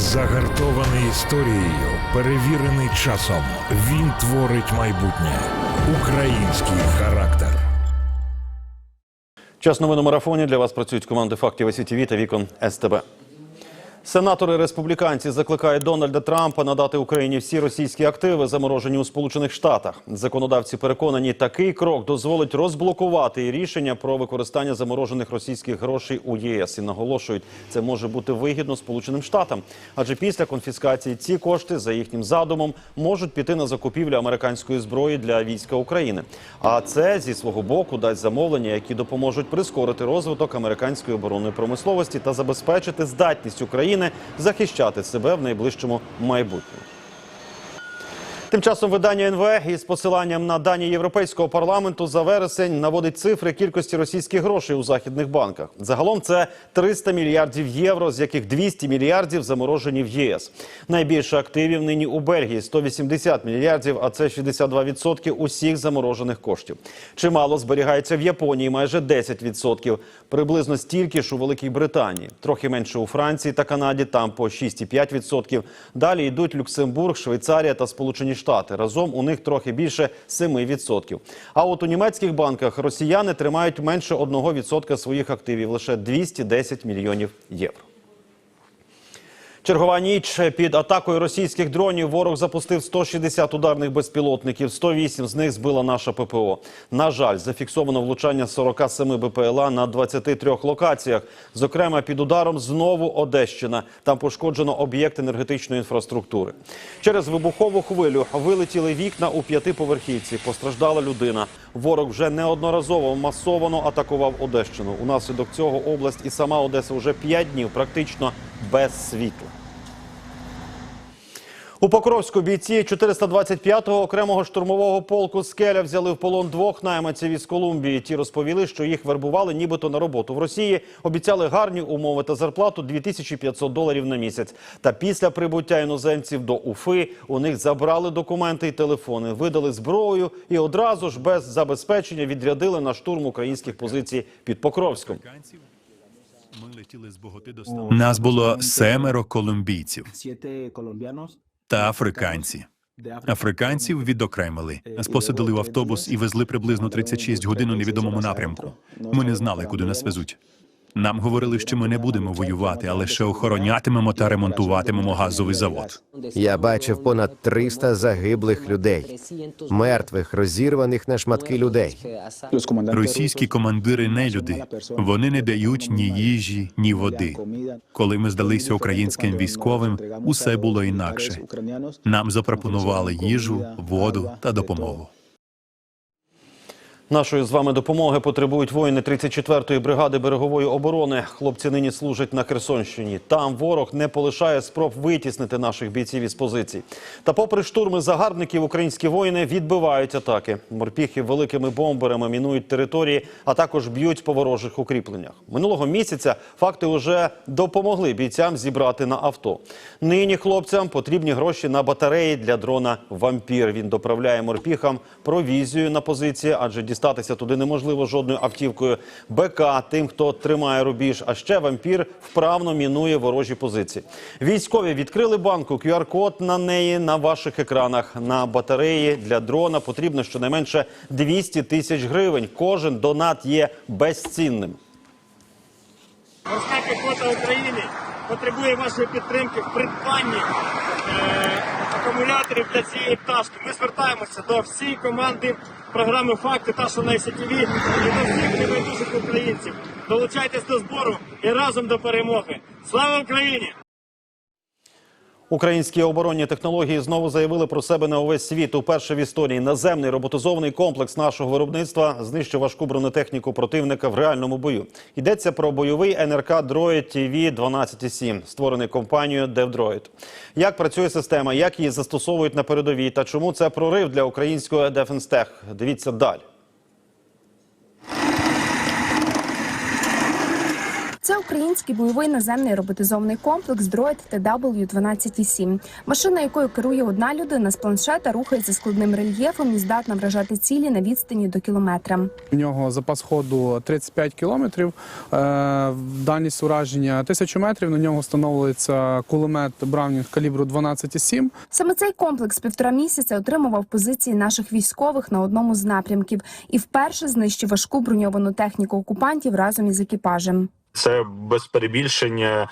Загартований історією, перевірений часом. Він творить майбутнє. Український характер. Час новин у марафоні для вас працюють команди фактів СІТВ та вікон СТБ. Сенатори республіканці закликають Дональда Трампа надати Україні всі російські активи, заморожені у Сполучених Штатах. Законодавці переконані, такий крок дозволить розблокувати рішення про використання заморожених російських грошей у ЄС. І наголошують, це може бути вигідно Сполученим Штатам, адже після конфіскації ці кошти за їхнім задумом можуть піти на закупівлю американської зброї для війська України. А це зі свого боку дасть замовлення, які допоможуть прискорити розвиток американської оборонної промисловості та забезпечити здатність України захищати себе в найближчому майбутньому. Тим часом видання НВ із посиланням на дані Європейського парламенту за вересень наводить цифри кількості російських грошей у західних банках. Загалом це 300 мільярдів євро, з яких 200 мільярдів заморожені в ЄС. Найбільше активів нині у Бельгії 180 мільярдів, а це 62% усіх заморожених коштів. Чимало зберігається в Японії, майже 10%. Приблизно стільки ж у Великій Британії, трохи менше у Франції та Канаді, там по 6,5%. Далі йдуть Люксембург, Швейцарія та Сполучені Штати. Разом у них трохи більше 7%. А от у німецьких банках росіяни тримають менше 1% своїх активів, лише 210 мільйонів євро. Чергова ніч під атакою російських дронів ворог запустив 160 ударних безпілотників. 108 з них збила наша ППО. На жаль, зафіксовано влучання 47 БПЛА на 23 локаціях. Зокрема, під ударом знову Одещина. Там пошкоджено об'єкт енергетичної інфраструктури. Через вибухову хвилю вилетіли вікна у п'ятиповерхівці. Постраждала людина. Ворог вже неодноразово масовано атакував Одещину. Унаслідок цього область і сама Одеса вже 5 днів практично без світла. У Покровську бійці 425-го окремого штурмового полку «Скеля» взяли в полон двох найманців із Колумбії. Ті розповіли, що їх вербували нібито на роботу в Росії. Обіцяли гарні умови та зарплату 2500 доларів на місяць. Та після прибуття іноземців до Уфи у них забрали документи і телефони, видали зброю і одразу ж без забезпечення відрядили на штурм українських позицій під Покровськом. Нас було семеро колумбійців та африканці. Африканців відокремили. спосадили в автобус і везли приблизно 36 годин у невідомому напрямку. Ми не знали, куди нас везуть. Нам говорили, що ми не будемо воювати, а лише охоронятимемо та ремонтуватимемо газовий завод. Я бачив понад 300 загиблих людей, мертвих, розірваних на шматки людей. Російські командири не люди. Вони не дають ні їжі, ні води. Коли ми здалися українським військовим, усе було інакше. Нам запропонували їжу, воду та допомогу. Нашої з вами допомоги потребують воїни 34-ї бригади берегової оборони. Хлопці нині служать на Херсонщині. Там ворог не полишає спроб витіснити наших бійців із позицій. Та, попри штурми загарбників, українські воїни відбивають атаки. Морпіхи великими бомберами мінують території, а також б'ють по ворожих укріпленнях. Минулого місяця факти вже допомогли бійцям зібрати на авто. Нині хлопцям потрібні гроші на батареї для дрона Вампір. Він доправляє морпіхам провізію на позиції, адже дістатися туди неможливо жодною автівкою. БК тим, хто тримає рубіж. А ще вампір вправно мінує ворожі позиції. Військові відкрили банку. QR-код на неї на ваших екранах. На батареї для дрона потрібно щонайменше 200 тисяч гривень. Кожен донат є безцінним. Морська піхота України потребує вашої підтримки в придбанні е, акумуляторів для цієї пташки. Ми звертаємося до всієї команди програми Факти та що на і до всіх небайдужих українців. Долучайтесь до збору і разом до перемоги. Слава Україні! Українські оборонні технології знову заявили про себе на увесь світ. Уперше в історії наземний роботизований комплекс нашого виробництва знищив важку бронетехніку противника в реальному бою. Йдеться про бойовий НРК Droid TV 127, створений компанією DevDroid. Як працює система, як її застосовують на передовій та чому це прорив для українського Tech? Дивіться далі. Це український бойовий наземний роботизований комплекс Droid TW-12,7. Машина, якою керує одна людина з планшета, рухається складним рельєфом і здатна вражати цілі на відстані до кілометра. У нього запас ходу 35 кілометрів, е, дальність ураження 1000 метрів. На нього встановлюється кулемет Браунінг калібру 12,7. Саме цей комплекс півтора місяця отримував позиції наших військових на одному з напрямків і вперше знищив важку броньовану техніку окупантів разом із екіпажем. Це без перебільшення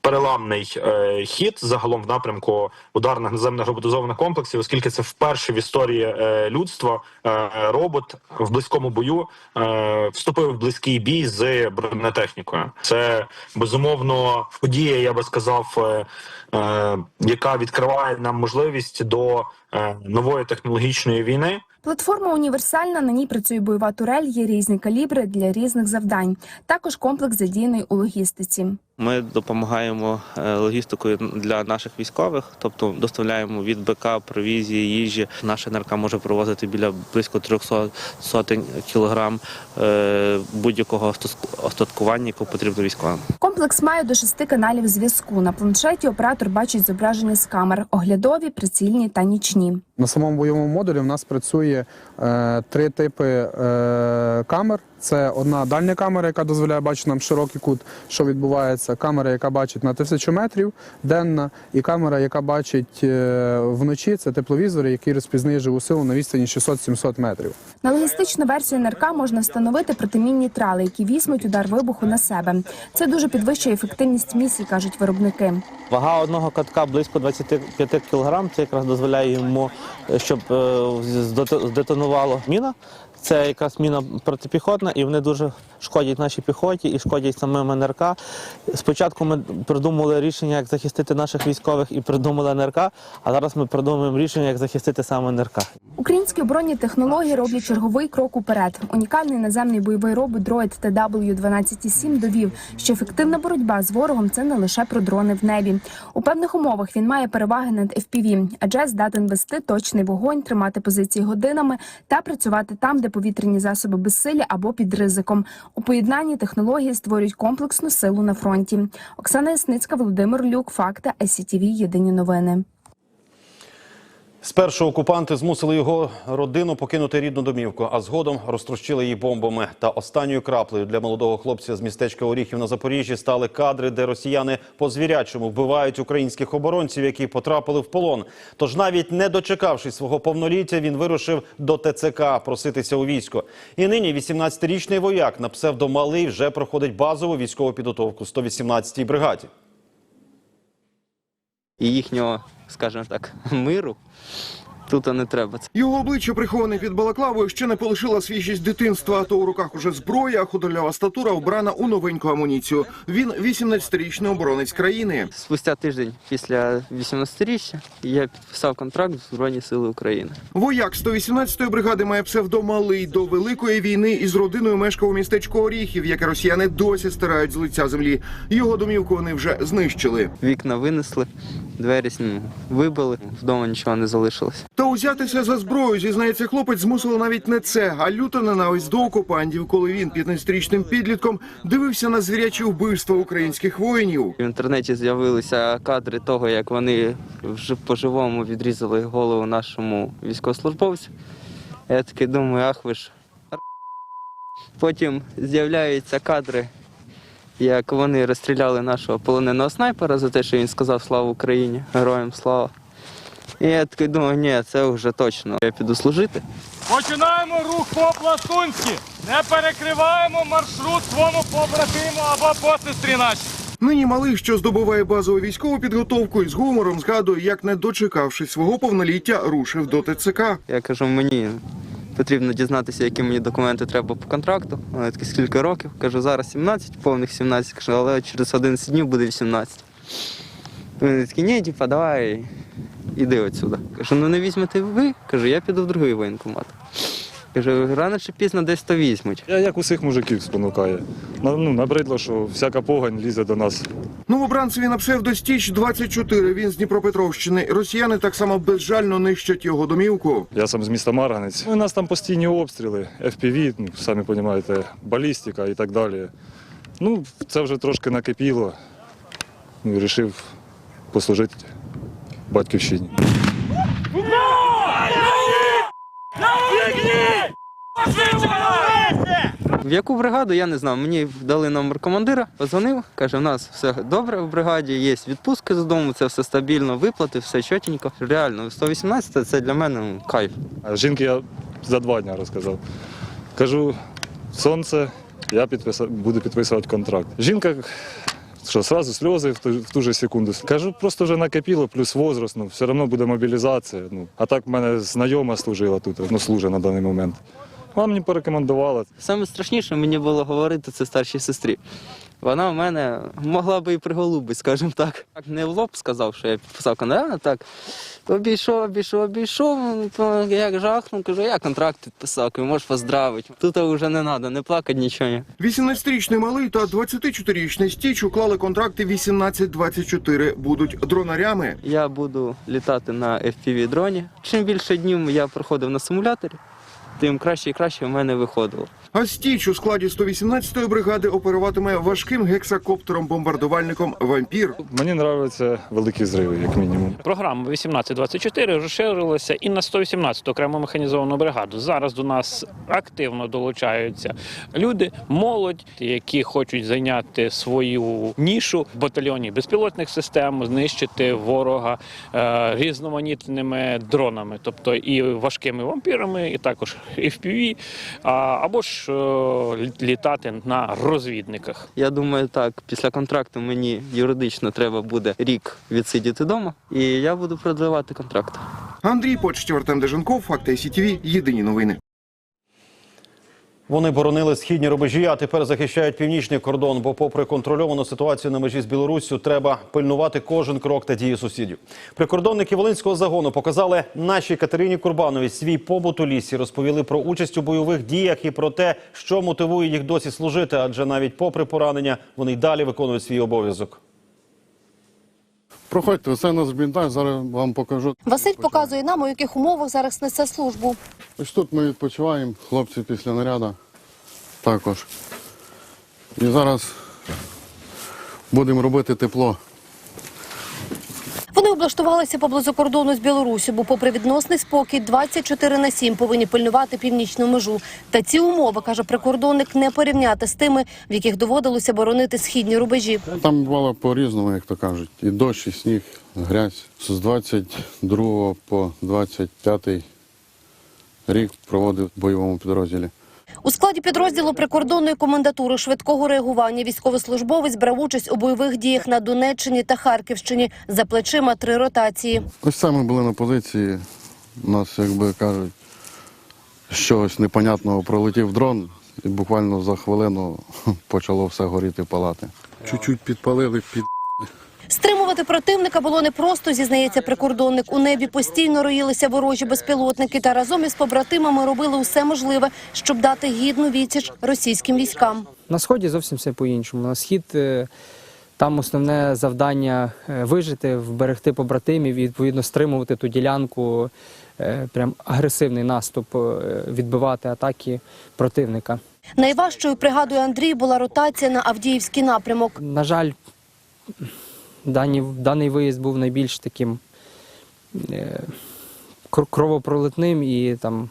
переламний е, хід загалом в напрямку ударних наземних роботизованих комплексів, оскільки це вперше в історії е, людства е, робот в близькому бою е, вступив в близький бій з бронетехнікою. Це безумовно подія, я би сказав, е, е, яка відкриває нам можливість до нової технологічної війни. Платформа універсальна. На ній працює бойова турель, є різні калібри для різних завдань. Також комплекс задіяний у логістиці. Ми допомагаємо е, логістикою для наших військових, тобто доставляємо від БК, провізії, їжі. Наша НРК може провозити біля близько 300 сотень кілограм е, будь-якого остат- остаткування, яке потрібно військовим. Комплекс має до шести каналів зв'язку. На планшеті оператор бачить зображення з камер: оглядові, прицільні та нічні пісні. На самому бойовому модулі в нас працює е, три типи е, камер. Це одна дальня камера, яка дозволяє бачити нам широкий кут, що відбувається. Камера, яка бачить на тисячу метрів, денна, і камера, яка бачить е, вночі. Це тепловізор, який розпізнає живу силу на відстані 600-700 метрів. На логістичну версію НРК можна встановити протимінні трали, які візьмуть удар вибуху на себе. Це дуже підвищує ефективність місій, кажуть виробники. Вага одного катка близько 25 кг. Це якраз дозволяє йому, щоб е, здетонувала міна. Це якраз міна протипіхотна, і вони дуже шкодять нашій піхоті і шкодять самим НРК. Спочатку ми придумали рішення, як захистити наших військових, і придумали НРК. А зараз ми придумуємо рішення, як захистити саме НРК. Українські оборонні технології роблять черговий крок уперед. Унікальний наземний бойовий робот Droid TW-12,7 довів, що ефективна боротьба з ворогом це не лише про дрони в небі. У певних умовах він має переваги над FPV, адже здатен вести точний вогонь, тримати позиції годинами та працювати там, де повітряні засоби безсилі або під ризиком. У поєднанні технології створюють комплексну силу на фронті. Оксана Ясницька, Володимир Люк, факта СІТВ, Єдині новини. Спершу окупанти змусили його родину покинути рідну домівку, а згодом розтрощили її бомбами. Та останньою краплею для молодого хлопця з містечка Оріхів на Запоріжжі стали кадри, де росіяни по звірячому вбивають українських оборонців, які потрапили в полон. Тож, навіть не дочекавшись свого повноліття, він вирушив до ТЦК проситися у військо. І нині 18-річний вояк на псевдомалий вже проходить базову військову підготовку 118-й бригаді. І їхнього, скажімо так, миру тут не треба. Його обличчя приховане під балаклавою ще не полишила свіжість дитинства. То у руках уже зброя, а худорлява статура вбрана у новеньку амуніцію. Він 18-річний оборонець країни. Спустя тиждень після 18-річчя я підписав контракт в Збройні Сили України. Вояк 118-ї бригади має псевдомалий. До великої війни із родиною мешкав у містечку Оріхів, яке росіяни досі стирають з лиця землі. Його домівку вони вже знищили. Вікна винесли, двері ну, вибили, вдома нічого не залишилось. Та узятися за зброю, зізнається хлопець, змусило навіть не це, а люта ненависть до окупантів, коли він 15-річним підлітком дивився на звірячі вбивства українських воїнів. В інтернеті з'явилися кадри того, як вони вже по-живому відрізали голову нашому військовослужбовцю. Я такий думаю, ах ви ж. Потім з'являються кадри, як вони розстріляли нашого полоненого снайпера за те, що він сказав Слава Україні, героям слава. І я такий думаю, ні, це вже точно. Я піду служити. Починаємо рух по-пластунськи. Не перекриваємо маршрут своєму побратиму або посестрі нашій. Нині малий, що здобуває базову військову підготовку, і з гумором згадує, як не дочекавшись свого повноліття, рушив до ТЦК. Я кажу, мені потрібно дізнатися, які мені документи треба по контракту. Вони такі скільки років. Кажу, зараз 17, повних 17, кажу, але через 11 днів буде 18. Вони такі, ні, типа, давай, іди отсюди. Кажу, ну не візьмете ви? Кажу, я піду в другий воєнкомат. Кажу, рано чи пізно десь то візьмуть. Я як усіх мужиків спонукає. На- Ну, набридло, що всяка погань лізе до нас. Новобранцеві на псевдостіч 24 Він з Дніпропетровщини. Росіяни так само безжально нищать його домівку. Я сам з міста Марганець. Ну, У нас там постійні обстріли, FPV, ну, самі розумієте, балістика і так далі. Ну, це вже трошки накипіло. Ну, і послужити батьківщині. В яку бригаду, я не знав. Мені дали номер командира, позвонив, каже, у нас все добре в бригаді, є відпустки з дому, це все стабільно, виплати, все чотенько. Реально, 118 це для мене ну, кайф. А жінки я за два дні розказав. Кажу, сонце, я підписа... буду підписувати контракт. Жінка, що, одразу сльози в ту, в ту же секунду. Кажу, просто вже накипіло, плюс возраст, ну, все одно буде мобілізація. Ну, а так в мене знайома служила тут, ну, служить на даний момент. Вона мені порекомендувала. Саме страшніше мені було говорити це старшій сестрі. Вона в мене могла би і приголубити, скажімо так. Так Не в лоб сказав, що я підписав контракт, а так обійшов, обійшов, обійшов. то Як жахнув, кажу, я контракт підписав, кажу, можеш поздравити. Тут вже не треба, не плакати, нічого. 18-річний малий та 24-річний стіч уклали контракти 18-24. Будуть дронарями. Я буду літати на FPV дроні. Чим більше днів я проходив на симуляторі, тим краще і краще в мене виходило. А стіч у складі 118-ї бригади оперуватиме важким гексакоптером-бомбардувальником Вампір. Мені подобаються великі зриви, як мінімум. Програма 1824 розширилася і на 118 окрему механізовану бригаду. Зараз до нас активно долучаються люди, молодь, які хочуть зайняти свою нішу в батальйоні безпілотних систем, знищити ворога е, різноманітними дронами, тобто і важкими вампірами, і також FPV, а, або ж лі- літати на розвідниках. Я думаю, так, після контракту мені юридично треба буде рік відсидіти вдома, і я буду продавати контракт. Андрій Почтів, Артем Деженков, Факти СІТВ, Єдині новини. Вони боронили східні рубежі, а тепер захищають північний кордон. Бо, попри контрольовану ситуацію на межі з Білоруссю, треба пильнувати кожен крок та дії сусідів. Прикордонники Волинського загону показали нашій Катерині Курбановій свій побут у лісі, розповіли про участь у бойових діях і про те, що мотивує їх досі служити, адже навіть попри поранення вони й далі виконують свій обов'язок. Проходьте, все нас бінтаж, зараз вам покажу. Василь показує нам, у яких умовах зараз несе службу. Ось тут ми відпочиваємо, хлопці після наряду також. І зараз будемо робити тепло. Облаштувалися поблизу кордону з Білорусі, бо попри відносний спокій 24 на 7 повинні пильнувати північну межу. Та ці умови, каже прикордонник, не порівняти з тими, в яких доводилося боронити східні рубежі. Там бувало по-різному, як то кажуть. І дощ, і сніг, грязь. З 22 по 25 рік проводив в бойовому підрозділі. У складі підрозділу прикордонної комендатури швидкого реагування військовослужбовець брав участь у бойових діях на Донеччині та Харківщині. За плечима три ротації. Ось ми були на позиції. У нас, якби кажуть, чогось непонятного пролетів дрон, і буквально за хвилину почало все горіти палати. Чуть-чуть підпалили під. Стримувати противника було непросто, зізнається прикордонник. У небі постійно роїлися ворожі безпілотники та разом із побратимами робили усе можливе, щоб дати гідну відсіч російським військам. На сході зовсім все по-іншому. На схід е, там основне завдання е, вижити, вберегти побратимів і відповідно стримувати ту ділянку, е, прям агресивний наступ, відбивати атаки противника. Найважчою пригадує Андрій була ротація на Авдіївський напрямок. На жаль, дані, даний виїзд був найбільш таким е, кровопролитним і там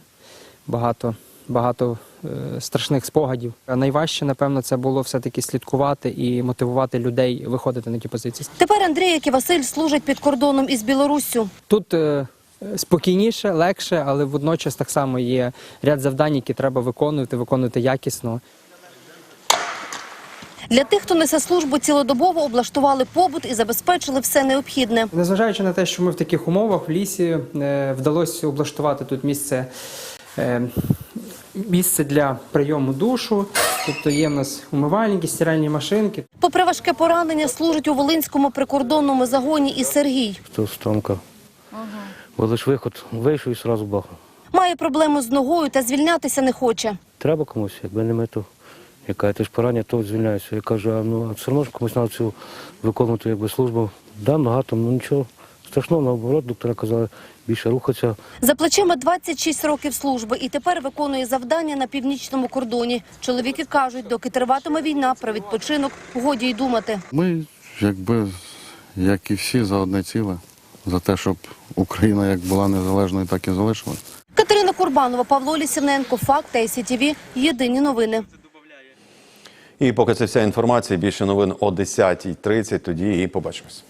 багато, багато е, страшних спогадів. А найважче, напевно, це було все-таки слідкувати і мотивувати людей виходити на ті позиції. Тепер Андрій, як і Василь, служать під кордоном із Білоруссю. Тут е, спокійніше, легше, але водночас так само є ряд завдань, які треба виконувати, виконувати якісно. Для тих, хто несе службу цілодобово, облаштували побут і забезпечили все необхідне. Незважаючи на те, що ми в таких умовах в лісі е, вдалося облаштувати тут місце, е, місце для прийому душу. Тобто є в нас умивальники, стиральні машинки. Попри важке поранення, служить у Волинському прикордонному загоні і Сергій. Хто стомка. Бо лиш виход вийшов і одразу бахнув. Має проблему з ногою та звільнятися не хоче. Треба комусь, якби не ми, то яка ти ж поранення, то звільняюся. Я кажу, а ну а все одно ж комусь треба цю виконувати якби службу. Да, нога там, ну нічого, страшного, наоборот, доктора казали, більше рухатися. За плечима 26 років служби і тепер виконує завдання на північному кордоні. Чоловіки кажуть, доки триватиме війна, про відпочинок годі й думати. Ми, якби, як і всі, за одне ціле, за те, щоб Україна як була незалежною, так і залишилась. Катерина Курбанова, Павло Лісівненко, Факт СІТВ. Єдині новини. І поки це вся інформація, більше новин о 10.30, тоді і побачимось.